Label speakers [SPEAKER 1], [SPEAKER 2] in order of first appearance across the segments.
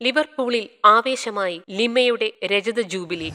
[SPEAKER 1] ലിവർപൂളിൽ ആവേശമായി ലിമയുടെ രജത ജൂബിലി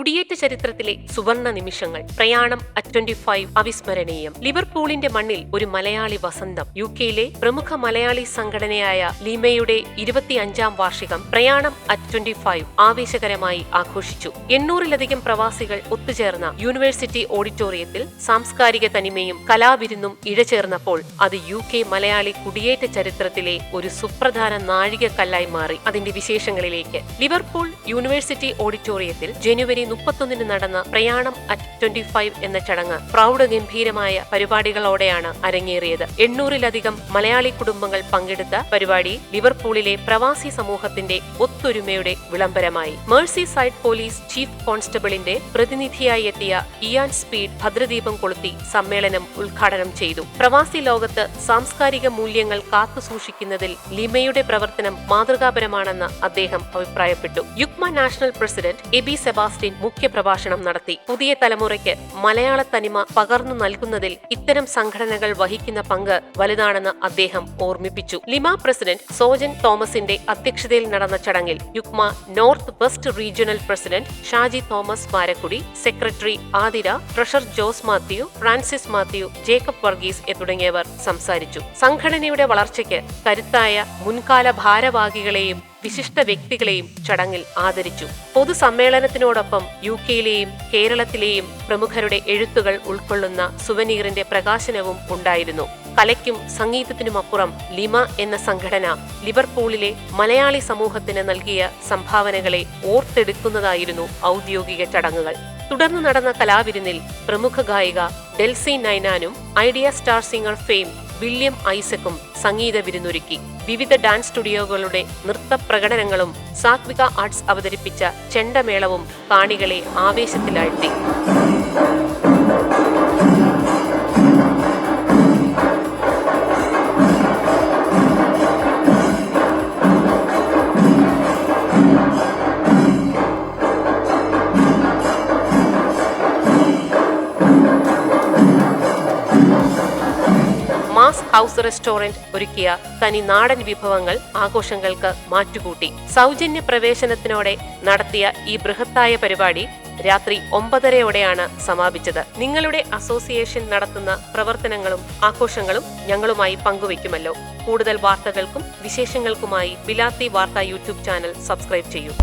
[SPEAKER 1] കുടിയേറ്റ ചരിത്രത്തിലെ സുവർണ നിമിഷങ്ങൾ. പ്രയാണം അറ്റ് ട്വന്റി ഫൈവ് അവിസ്മരണീയം. ലിവർപൂളിന്റെ മണ്ണിൽ ഒരു മലയാളി വസന്തം. യു കെയിലെ പ്രമുഖ മലയാളി സംഘടനയായ ലിമയുടെ ഇരുപത്തിയഞ്ചാം വാർഷികം പ്രയാണം അറ്റ് ട്വന്റി ഫൈവ് ആവേശകരമായി ആഘോഷിച്ചു. എണ്ണൂറിലധികം പ്രവാസികൾ ഒത്തുചേർന്ന യൂണിവേഴ്സിറ്റി ഓഡിറ്റോറിയത്തിൽ സാംസ്കാരിക തനിമയും കലാവിരുന്നും ഇഴചേർന്നപ്പോൾ അത് യു കെ മലയാളി കുടിയേറ്റ ചരിത്രത്തിലെ ഒരു സുപ്രധാന നാഴികക്കല്ലായി മാറി. അതിന്റെ വിശേഷങ്ങളിലേക്ക്. ലിവർപൂൾ യൂണിവേഴ്സിറ്റി ഓഡിറ്റോറിയത്തിൽ ജനുവരി മുപ്പത്തൊന്നിന് നടന്ന പ്രയാണം അറ്റ് ട്വന്റി ഫൈവ് എന്ന ചടങ്ങ് പ്രൗഢഗംഭീരമായ പരിപാടികളോടെയാണ് അരങ്ങേറിയത്. എണ്ണൂറിലധികം മലയാളി കുടുംബങ്ങൾ പങ്കെടുത്ത പരിപാടി ലിവർപൂളിലെ പ്രവാസി സമൂഹത്തിന്റെ ഒത്തൊരുമയുടെ വിളംബരമായി. മേഴ്സി സൈഡ് പോലീസ് ചീഫ് കോൺസ്റ്റബിളിന്റെ പ്രതിനിധിയായി എത്തിയ ഇയാൻ സ്പീഡ് ഭദ്രദീപം കൊളുത്തി സമ്മേളനം ഉദ്ഘാടനം ചെയ്തു. പ്രവാസി ലോകത്ത് സാംസ്കാരിക മൂല്യങ്ങൾ കാത്തുസൂക്ഷിക്കുന്നതിൽ ലിമയുടെ പ്രവർത്തനം മാതൃകാപരമാണെന്ന് അദ്ദേഹം അഭിപ്രായപ്പെട്ടു. UUKMA national president Aby Sebastian മുഖ്യപ്രഭാഷണം നടത്തി. പുതിയ തലമുറയ്ക്ക് മലയാള തനിമ പകർന്നു നൽകുന്നതിൽ ഇത്തരം സംഘടനകൾ വഹിക്കുന്ന പങ്ക് വലുതാണെന്ന് അദ്ദേഹം ഓർമ്മിപ്പിച്ചു. ലിമ പ്രസിഡന്റ് സോജൻ തോമസിന്റെ അധ്യക്ഷതയിൽ നടന്ന ചടങ്ങിൽ UUKMA north west regional president Shaji Thomas Marakkudi secretary Athira treasurer Jose Mathew Francis Mathew Jacob Varghese തുടങ്ങിയവർ സംസാരിച്ചു. സംഘടനയുടെ വളർച്ചയ്ക്ക് കരുത്തായ മുൻകാല ഭാരവാഹികളെയും വിശിഷ്ട വ്യക്തികളെയും ചടങ്ങിൽ ആദരിച്ചു. പൊതുസമ്മേളനത്തിനോടൊപ്പം യു കെയിലെയും കേരളത്തിലെയും പ്രമുഖരുടെ എഴുത്തുകൾ ഉൾക്കൊള്ളുന്ന സുവനീറിന്റെ പ്രകാശനവും ഉണ്ടായിരുന്നു. കലയ്ക്കും സംഗീതത്തിനുമപ്പുറം ലിമ എന്ന സംഘടന ലിവർപൂളിലെ മലയാളി സമൂഹത്തിന് നൽകിയ സംഭാവനകളെ ഓർത്തെടുക്കുന്നതായിരുന്നു ഔദ്യോഗിക ചടങ്ങുകൾ. തുടർന്ന് നടന്ന കലാവിരുന്നിൽ പ്രമുഖ ഗായിക Delsy നൈനാനും Idea star singer fame William ഐസക്കും സംഗീത വിരുന്നൊരുക്കി. വിവിധ ഡാൻസ് സ്റ്റുഡിയോകളുടെ നൃത്ത പ്രകടനങ്ങളും സാത്വിക ആർട്സ് അവതരിപ്പിച്ച ചെണ്ടമേളവും കാണികളെ ആവേശത്തിലാഴ്ത്തി. മാസ് ഹൗസ് റെസ്റ്റോറന്റ് ഒരുക്കിയ തനി നാടൻ വിഭവങ്ങൾ ആഘോഷങ്ങൾക്ക് മാറ്റുകൂട്ടി. സൗജന്യ പ്രവേശനത്തിനോടെ നടത്തിയ ഈ ബൃഹത്തായ പരിപാടി രാത്രി ഒമ്പതരയോടെയാണ് സമാപിച്ചത്. നിങ്ങളുടെ അസോസിയേഷൻ നടത്തുന്ന പ്രവർത്തനങ്ങളും ആഘോഷങ്ങളും ഞങ്ങളുമായി പങ്കുവയ്ക്കുമല്ലോ. കൂടുതൽ വാർത്തകൾക്കും വിശേഷങ്ങൾക്കുമായി ബിലാത്തി വാർത്ത യൂട്യൂബ് ചാനൽ സബ്സ്ക്രൈബ് ചെയ്യൂ.